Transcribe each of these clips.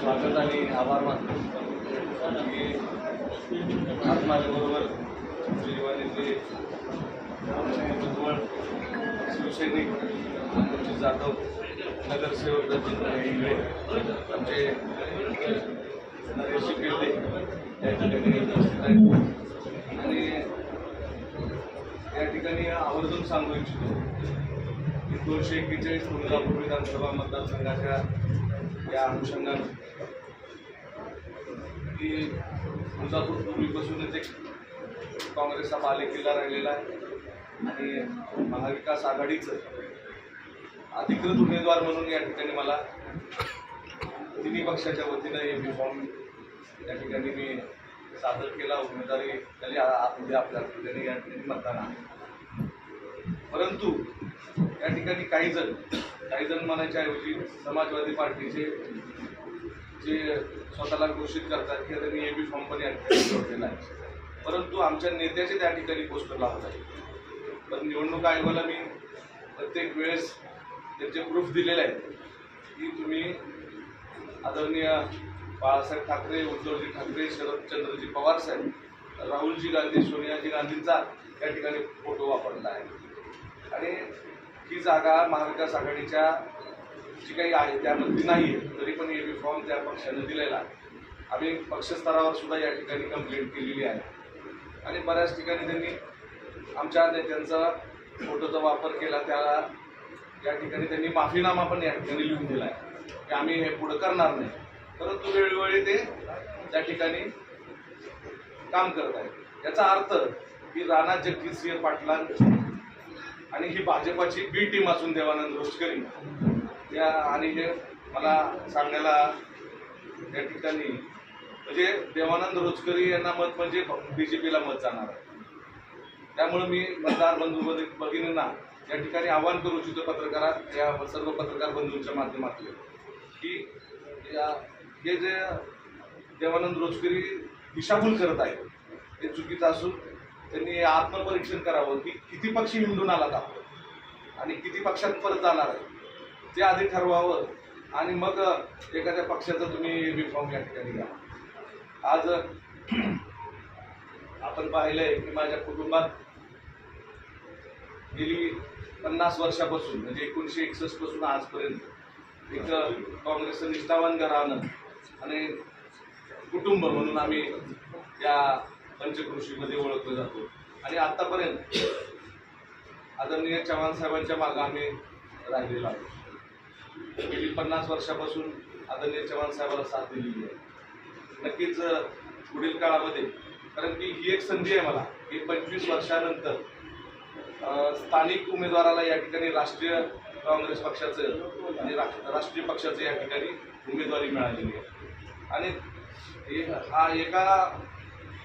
स्वागत आणि आभार मानतो. की आज माझ्याबरोबर श्रीवाणीचे दुर्वळ शिवसैनिक मनोजी जाधव नगरसेवक रजिंद्र इंगळे आमचे नरेश पिल्ले या ठिकाणी उपस्थित आहेत. आणि या ठिकाणी आवर्जून सांगू इच्छितो की दोनशे एक्केचाळीस तुळजापूर विधानसभा मतदारसंघाच्या या अनुषंगानं. की तुळजापूर पूर्वीपासूनच एक काँग्रेसचा बालेकिल्ला राहिलेला आहे. आणि महाविकास आघाडीचं अधिकृत उमेदवार म्हणून या ठिकाणी मला तिन्ही पक्षाच्या वतीनं हे फॉर्म या ठिकाणी मी सादर केला. उमेदवारी त्याला आतमध्ये आपल्या ठिकाणी या ठिकाणी मतदान आहे. परंतु या ठिकाणी काही जण काही जण म्हणायच्या ऐवजी समाजवादी पार्टीचे जे स्वतःला घोषित करतात की त्यांनी ए बी फॉर्म पण या ठिकाणी जोडलेला आहे. परंतु आमच्या नेत्याचे त्या ठिकाणी पोस्टर लावत आहे पण निवडणूक आयोगाला मी प्रत्येक वेळेस त्यांचे प्रूफ दिलेले आहेत की तुम्ही आदरणीय बाळासाहेब ठाकरे उद्धवजी ठाकरे शरदचंद्रजी पवार साहेब राहुलजी गांधी सोनियाजी गांधींचा या ठिकाणी फोटो वापरला आहे. आणि ही जागा महाविकास आघाडीच्या जी काही आहे त्यामध्ये नाही आहे तरी पण एबी बी फॉर्म त्या पक्षाने दिलेला आहे. आम्ही पक्षस्तरावर सुद्धा या ठिकाणी कंप्लेंट केलेली आहे. आणि बऱ्याच ठिकाणी त्यांनी आमच्या नेत्यांचा फोटोचा वापर केला त्याला या ठिकाणी त्यांनी माफीनामा पण या ठिकाणी लिहून दिला आहे की आम्ही हे पुढं करणार नाही. परंतु वेळोवेळी ते त्या ठिकाणी काम करत आहेत याचा अर्थ की राणा जगजितसिंह पाटलां आणि ही भाजपाची बी टीम असून देवानंद रोचकरी या आणि हे मला सांगायला या ठिकाणी म्हणजे देवानंद रोचकरी यांना मत म्हणजे बी जे पीला मत जाणार आहे. त्यामुळे मी मतदार बंधू भगिनींना या ठिकाणी आवाहन करू इच्छितो पत्रकारात या सर्व पत्रकार बंधूंच्या माध्यमातून की या हे जे देवानंद रोचकरी दिशाभूल करत आहेत ते चुकीचं असून त्यांनी आत्मपरीक्षण करावं की किती पक्षी निवडून आलात आपण? आणि किती पक्षात परत जाणार आहे? ते आधी ठरवावं. आणि मग एखाद्या पक्षाचं तुम्ही रिफॉर्म या ठिकाणी घ्या. आज आपण पाहिलंय की माझ्या कुटुंबात गेली पन्नास वर्षापासून म्हणजे एकोणीसशे एकसष्टपासून आजपर्यंत एक काँग्रेसचं निष्ठावान घराणं आणि कुटुंब म्हणून आम्ही या पंचकृषीमध्ये ओळखलं जातो. आणि आतापर्यंत आदरणीय चव्हाण साहेबांच्या मागं आम्ही राहिलेलो आहोत. गेली पन्नास वर्षापासून आदरणीय चव्हाण साहेबाला साथ दिलेली आहे. नक्कीच पुढील काळामध्ये कारण की ही एक संधी आहे मला की पंचवीस वर्षानंतर स्थानिक उमेदवाराला या ठिकाणी राष्ट्रीय काँग्रेस पक्षाचं आणि रा- राष्ट्रीय पक्षाचं या ठिकाणी उमेदवारी मिळालेली आहे. आणि हा एका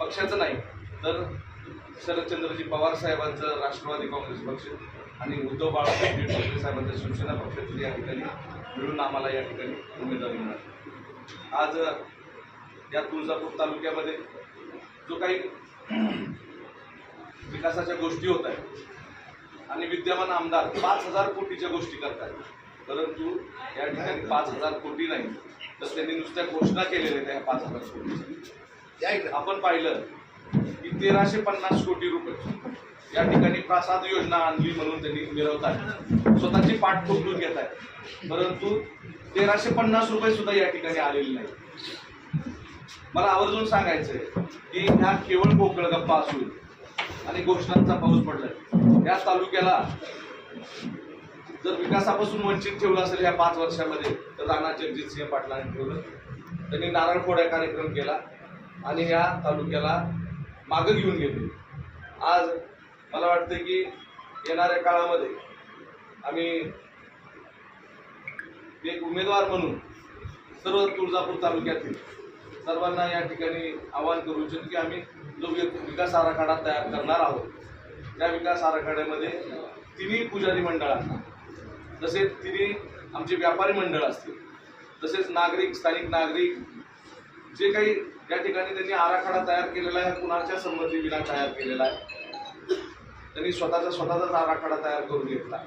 पक्षाचं नाही तर शरदचंद्रजी पवार साहेबांचं राष्ट्रवादी काँग्रेस पक्ष आणि उद्धव बाळासाहेब ठाकरे साहेबांचं शिवसेना पक्षाचं या ठिकाणी मिळून आम्हाला या ठिकाणी उमेदवारी मिळाली. आज या तुळजापूर तालुक्यामध्ये जो काही विकासाच्या गोष्टी होत आहेत आणि विद्यमान आमदार पाच हजार कोटीच्या गोष्टी करतात परंतु या ठिकाणी पाच हजार कोटी नाही तर त्यांनी नुसत्या घोषणा केलेल्या आहेत या पाच हजार आपण पाहिलं की तेराशे पन्नास कोटी रुपये या ठिकाणी प्रासाद योजना आणली म्हणून त्यांनी मिळवतात स्वतःची पाठ ठोकून घेत आहेत. परंतु तेराशे पन्नास रुपये सुद्धा या ठिकाणी आलेले नाही मला आवर्जून सांगायचंय की ह्या केवळ पोकळ गप्पा असून आणि घोषणांचा पाऊस पडलाय. या तालुक्याला जर विकासापासून वंचित ठेवलं असेल या पाच वर्षामध्ये तर राणा जगजितसिंह पाटलांनी ठेवलं. त्यांनी नारळ फोड्या कार्यक्रम केला. आणि या तालुक्याला मागं घेऊन गेले. आज मला वाटतं की येणाऱ्या काळामध्ये आम्ही एक उमेदवार म्हणून सर्व तुळजापूर तालुक्यातील सर्वांना या ठिकाणी आवाहन करू इच्छितो की आम्ही जो विकास आराखडा तयार करणार आहोत त्या विकास आराखड्यामध्ये तिन्ही पुजारी मंडळांना तसेच तिन्ही आमचे व्यापारी मंडळ असतील तसेच नागरिक स्थानिक नागरिक जे काही या ठिकाणी त्यांनी आराखडा तयार केलेला आहे कुणाच्या संमती विना तयार केलेला आहे त्यांनी स्वतःचा स्वतःचाच आराखडा तयार करून घेतला.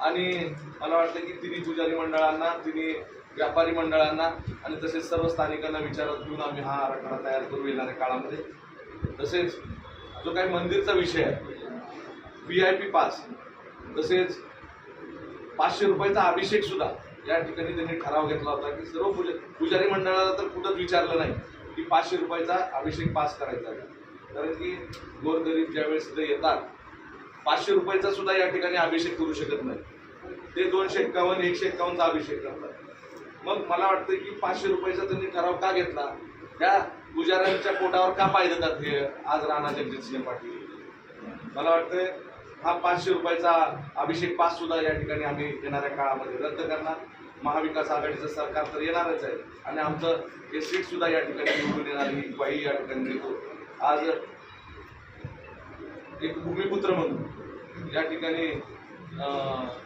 आणि मला वाटतं की तिन्ही पुजारी मंडळांना तिन्ही व्यापारी मंडळांना आणि तसेच सर्व स्थानिकांना विचारात घेऊन आम्ही हा आराखडा तयार करू येणाऱ्या काळामध्ये. तसेच जो काही मंदिरचा विषय आहे व्ही आय पी पास तसेच पाचशे रुपयाचा अभिषेक सुद्धा या ठिकाणी त्यांनी ठराव घेतला होता की सर्व पूजा पुजारी मंडळाला तर कुठंच विचारलं नाही की पाचशे रुपयाचा अभिषेक पास करायचा आहे. कारण की गोरगरीब ज्यावेळेस इथे येतात पाचशे रुपयाचा सुद्धा या ठिकाणी अभिषेक करू शकत नाही. ते दोनशे एक्कावन्न एकशे एक्कावन्नचा अभिषेक करतात. मग मला वाटतं की पाचशे रुपयाचा त्यांनी ठराव का घेतला? त्या पुजाऱ्यांच्या पोटावर का पाय देतात हे आज राणा जगजितसिंह पाटील? मला वाटतंय हा पाचशे रुपयाचा अभिषेक पास सुद्धा या ठिकाणी आम्ही येणाऱ्या काळामध्ये रद्द करणार. महाविकास आघाडीचं सरकार तर येणारच आहे. आणि आमचं हे सीट सुद्धा या ठिकाणी निवडून येणार ही ग्वाही या ठिकाणी देतो. आज एक भूमिपुत्र म्हणून या ठिकाणी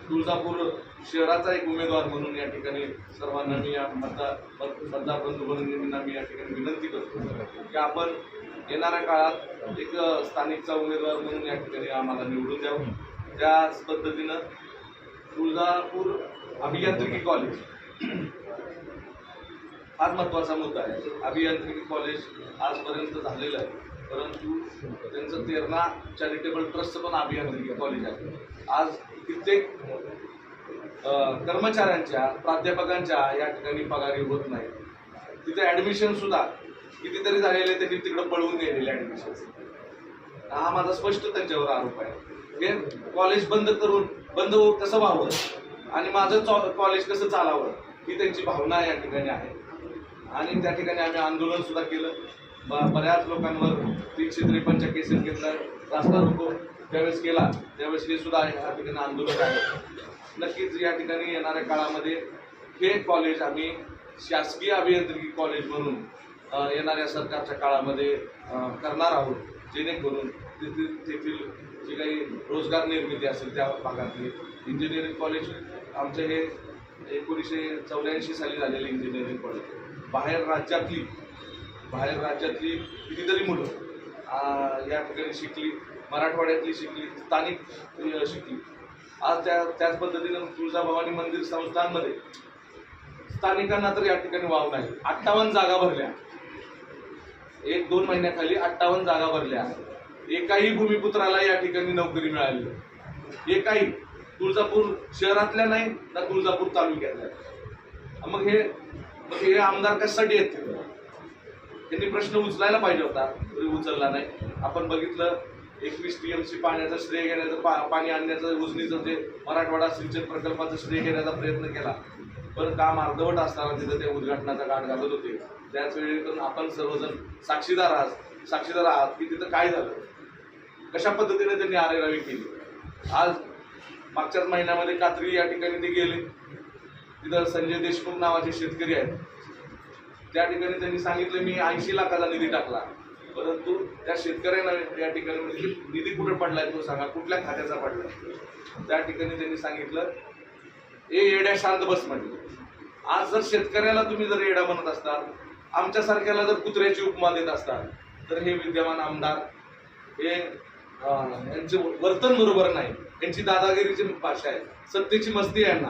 तुळजापूर शहराचा एक उमेदवार म्हणून या ठिकाणी सर्वांना मी या मतदार मतदार बंधू भगिनींना मी या ठिकाणी विनंती करतो की आपण येणाऱ्या काळात एक स्थानिकचा उमेदवार म्हणून या ठिकाणी आम्हाला निवडून द्यावं. त्याच पद्धतीनं तुळजापूर अभियांत्रिकी कॉलेज फार महत्त्वाचा मुद्दा आहे. अभियांत्रिकी कॉलेज आजपर्यंत झालेलं आहे. परंतु त्यांचं तेरणा चॅरिटेबल ट्रस्टचं पण अभियांत्रिकी कॉलेज आहे. आज कित्येक कर्मचाऱ्यांच्या प्राध्यापकांच्या या ठिकाणी पगारी होत नाही तिथे ॲडमिशनसुद्धा कितीतरी झालेले त्यांनी तिकडे पळवून गेलेले ऍडमिशन हा माझा स्पष्ट त्यांच्यावर आरोप आहे. हे कॉलेज बंद करून बंद कसं व्हावं? आणि माझं चॉ- कॉलेज कसं चालावं? ही त्यांची भावना या ठिकाणी आहे. आणि त्या ठिकाणी आम्ही आंदोलन सुद्धा केलं. ब- बऱ्याच लोकांवर तीनशे त्रेपन्नच्या केसेस घेतल्या रास्ता रोको. त्यावेळेस केला त्यावेळेस हे सुद्धा या ठिकाणी आंदोलन आहे नक्कीच या ठिकाणी येणाऱ्या काळामध्ये हे कॉलेज आम्ही शासकीय अभियांत्रिकी कॉलेज म्हणून येणाऱ्या सरकारच्या काळामध्ये करणार आहोत. जेणेकरून तेथील तेथील जी काही रोजगार निर्मिती असेल त्या भागातली इंजिनिअरिंग कॉलेज आमचे हे एकोणीसशे चौऱ्याऐंशी साली झालेले इंजिनिअरिंग कॉलेज बाहेर राज्यातली बाहेर राज्यातली कितीतरी मुलं या ठिकाणी शिकली मराठवाड्यातली शिकली स्थानिक शिकली. आज त्या त्याच पद्धतीनं तुळजाभवानी मंदिर संस्थांमध्ये स्थानिकांना तर या ठिकाणी वाव नाही. अठ्ठावन्न जागा भरल्या. एक दोन महिन्याखाली अठ्ठावन्न जागा भरल्या. एकाही भूमिपुत्राला या ठिकाणी नोकरी मिळाली एकाही. तुळजापूर शहरातल्या नाही ना तुळजापूर तालुक्यातल्या. मग हे मग हे आमदार कशासाठी येत त्यांनी प्रश्न उचलायला पाहिजे होता. तरी उचलला नाही. आपण बघितलं एकवीस टीएमसी पाण्याचं श्रेय घेण्याचं पा, पाणी आणण्याचं उजनीचं जे मराठवाडा सिंचन प्रकल्पाचं श्रेय घेण्याचा प्रयत्न केला. पण काम अर्धवट असताना तिथं ते उद्घाटनाचा गाठ घालत होते. त्याच वेळी पण आपण सर्वजण साक्षीदार आहात. साक्षीदार आहात की तिथं काय झालं? कशा पद्धतीने त्यांनी आरेरावी केली? आज मागच्याच महिन्यामध्ये कात्री या ठिकाणी ते गेले. तिथं संजय देशमुख नावाचे शेतकरी आहेत. त्या ठिकाणी त्यांनी सांगितलं मी ऐंशी लाखाचा निधी टाकला. परंतु त्या शेतकऱ्यांना या ठिकाणी म्हणजे निधी कुठे पडलाय तो सांगा. कुठल्या खात्याचा पडलाय? त्या ठिकाणी त्यांनी सांगितलं ए येड्या शांत बस म्हणजे आज जर शेतकऱ्याला तुम्ही जर येडा म्हणत असताल आमच्यासारख्याला जर कुत्र्याची उपमा देत असताल तर हे विद्यमान आमदार हे यांचे वर्तन बरोबर नाही. यांची दादागिरीची भाषा आहे. सत्तेची मस्ती आहे यांना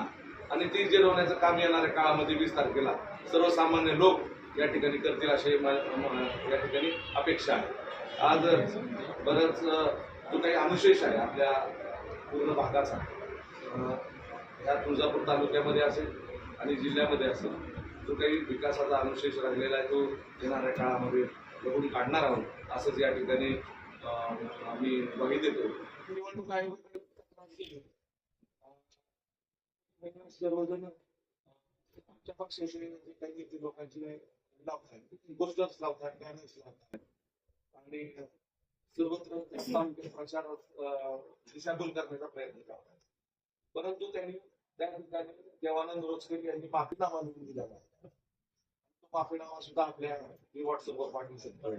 आणि ती जिरवण्याचं काम येणाऱ्या काळामध्ये वीस तारखेला सर्वसामान्य लोक या ठिकाणी करतील अशी या ठिकाणी अपेक्षा आहे. आज बरंच जो काही अनुशेष आहे आपल्या पूर्ण भागाचा ह्या या तुळजापूर तालुक्यामध्ये असेल आणि जिल्ह्यामध्ये असेल जो काही विकासाचा अनुशेष राहिलेला आहे तो येणाऱ्या काळामध्ये बघून काढणार आहोत असंच या ठिकाणी आम्ही ग्वाही देतो निवडणूक आयोग सर्वजण आमच्या पक्षाचे जे काही नेते लोकांची लावतात पोस्टर्स लावतात बॅनर्स लावतात आणि सर्वत्र प्रचार दिशाभूल करण्याचा प्रयत्न करतात. परंतु त्यांनी त्या ठिकाणी देवानंद रोचकर यांनी माफीनामा लिहून दिला तो माफीनामा सुद्धा आपल्या व्हॉट्सअपवर पाठवू शकतो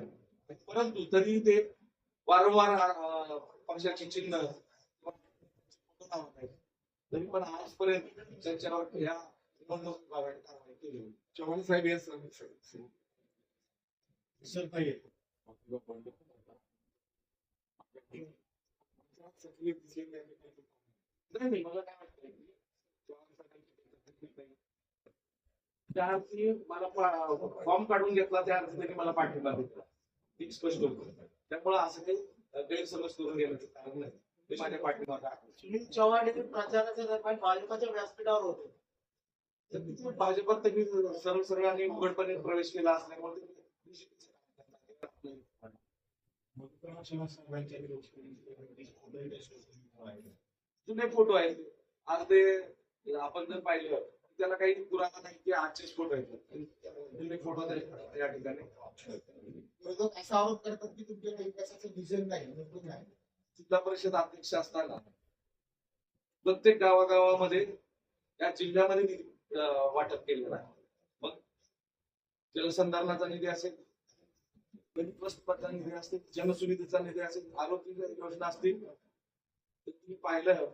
परंतु तरी ते वारंवार पक्षाची चिन्ह तरी पण आजपर्यंत त्यांच्यावर या निवडणूक विभागाने कारवाई केली नाही. चव्हाण साहेब या नाही नाही मला काय वाटतं की चव्हाण साहेबांची तब्येत ठीक नाही. त्या अर्थी मला फॉर्म काढून घेतला त्या अर्थी मला पाठिंबा दिला. ती स्पष्ट होतं. त्यामुळे असं काही गैरसमज करून घेण्याचं कारण नाही. ते माझ्या पाठिंबा सुनील चव्हाण हे प्रचाराच्या दरम्यान भाजपच्या व्यासपीठावर होते. भाजपात त्यांनी सर्व सर्व आणि उघडपणे प्रवेश केला असल्यामुळे जुने फोटो आहेत. आज ते आपण जर पाहिलं त्याला काही पुरावा नाही की आजचेच फोटो आहेत. फोटो या ठिकाणी. असा आरोप करतात की तुमच्या विकासाचं विजन नाही जिल्हा परिषद अध्यक्ष असताना प्रत्येक गावागावामध्ये या जिल्ह्यामध्ये वाटप केलेलं आहे. मग जलसंधारणाचा निधी असेल प्रस्तावाचा निधी असेल जनसुविधेचा निधी असेल आरोग्य योजना असतील तर तुम्ही पाहिलं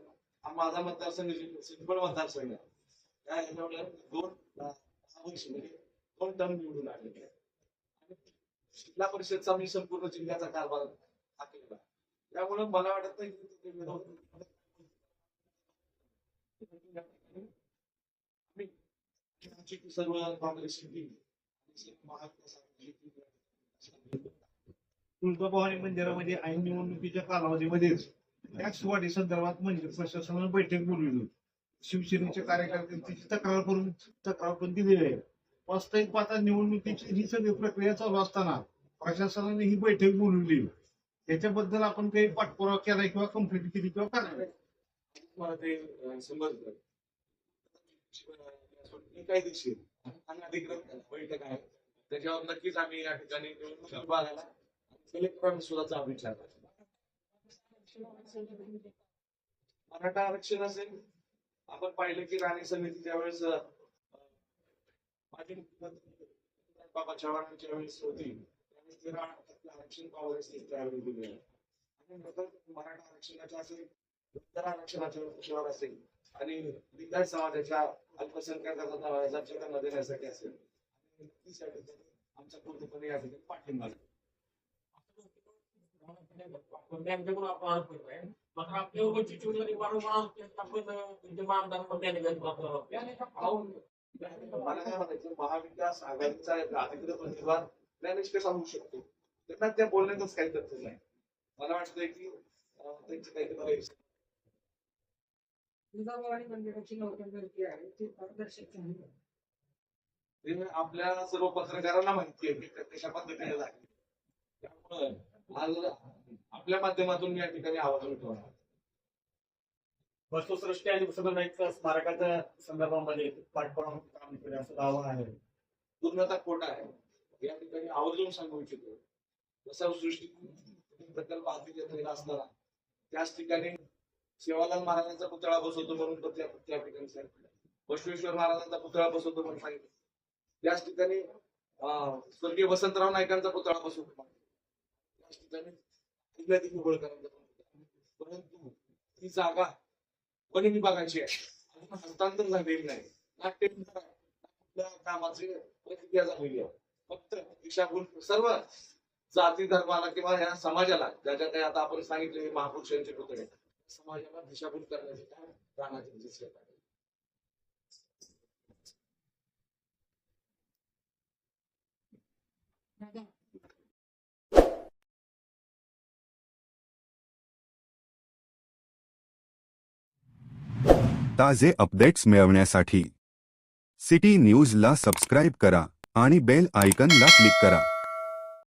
हा माझा मतदारसंघ सिंहगड मतदारसंघ आहे. काय ह्याच्यावर दोन दोन टर्म निवडून आलेले जिल्हा परिषदचा मी संपूर्ण जिल्ह्याचा कारभार हा केलेला त्यामुळे मला वाटत नाही सर्व काँग्रेसची तुळजाभवानी मंदिरामध्ये ऐन निवडणुकीच्या कालावधीमध्येच टॅक्स वाढी संदर्भात मंदिर प्रशासनानं बैठक बोलवली होती. शिवसेनेच्या कार्यकर्त्यांची तक्रार करून तक्रार पण दिलेली आहे. वास्तविक पाहता निवडणुकीची ही सगळी प्रक्रिया चालू असताना प्रशासनाने ही बैठक बोलवली. त्याच्याबद्दल आपण काही पाठपुरावा केला किंवा कंप्लीट केली किंवा काय? मला ते अं, अधिकृत बैठक आहे. त्याच्यावर नक्कीच आम्ही या ठिकाणी निवडणूक विभागाला सुद्धा विचार मराठा आरक्षण असेल आपण पाहिलं की राणी समिती त्यावेळेस माजी मुख्यमंत्री बाबा चव्हाणांच्या वेळेस होती त्यावेळेस तेरा आरक्षण काँग्रेस त्यावेळी दिले. आणि नंतर मराठा आरक्षणाच्या असेल इतर आरक्षणाच्या विषयावर असेल आणि लिंगायत समाजाच्या अल्पसंख्याकांना समाजाच्या त्यांना देण्यासाठी असेल आणि नक्कीच या पूर्णपणे या ठिकाणी पाठिंबा आपण आरोप मात्र आपल्या आपण विद्यमान मला काय म्हणायचं महाविकास आघाडीचा अधिकृत उमेदवार ज्ञानेश कसा होऊ शकतो त्यांना त्या बोलण्यातच काही तथ्य नाही मला वाटतंय की त्यांची काहीतरी गैरसमज आहे आपल्या सर्व पत्रकारांना माहिती आहे की कशा पद्धतीने झाली त्यामुळे आपल्या माध्यमातून मी या ठिकाणी आवाज उठवणार. वस्तुसृष्टी आणि समन्वयक स्मारकाच्या संदर्भामध्ये पाठपुरावा काम केलं असं दावा आहे. पूर्णतः खोटा आहे. या ठिकाणी आवर्जून सांगू इच्छितो. जसा सृष्टी प्रकल्प हाती घेतलेला असताना त्याच ठिकाणी सेवालाल महाराजांचा पुतळा बसवतो म्हणून त्या ठिकाणी सांगितलं बसवेश्वर महाराजांचा पुतळा बसवतो म्हणून सांगितलं. त्याच ठिकाणी स्वर्गीय वसंतराव नाईकांचा पुतळा बसवतो म्हणून. त्याच ठिकाणी इत्यादी होळकरांचा परंतु ती जागा वन विभागाची आहे. हस्तांतर झालेली नाही. ना कुठल्या कामाची प्रक्रिया झालेली आहे. फक्त दिशाभूल सर्व जाती धर्माला किंवा या समाजाला ज्याच्या काही आता आपण सांगितले महापुरुषांचे पुतळे समाजाला दिशाभूल करण्याचे काम राणाचे दिसले पाहिजे. ताजे अपडेट्स मिळवण्यासाठी सिटी न्यूजला सबस्क्राईब करा आणि बेल आयकनला क्लिक करा.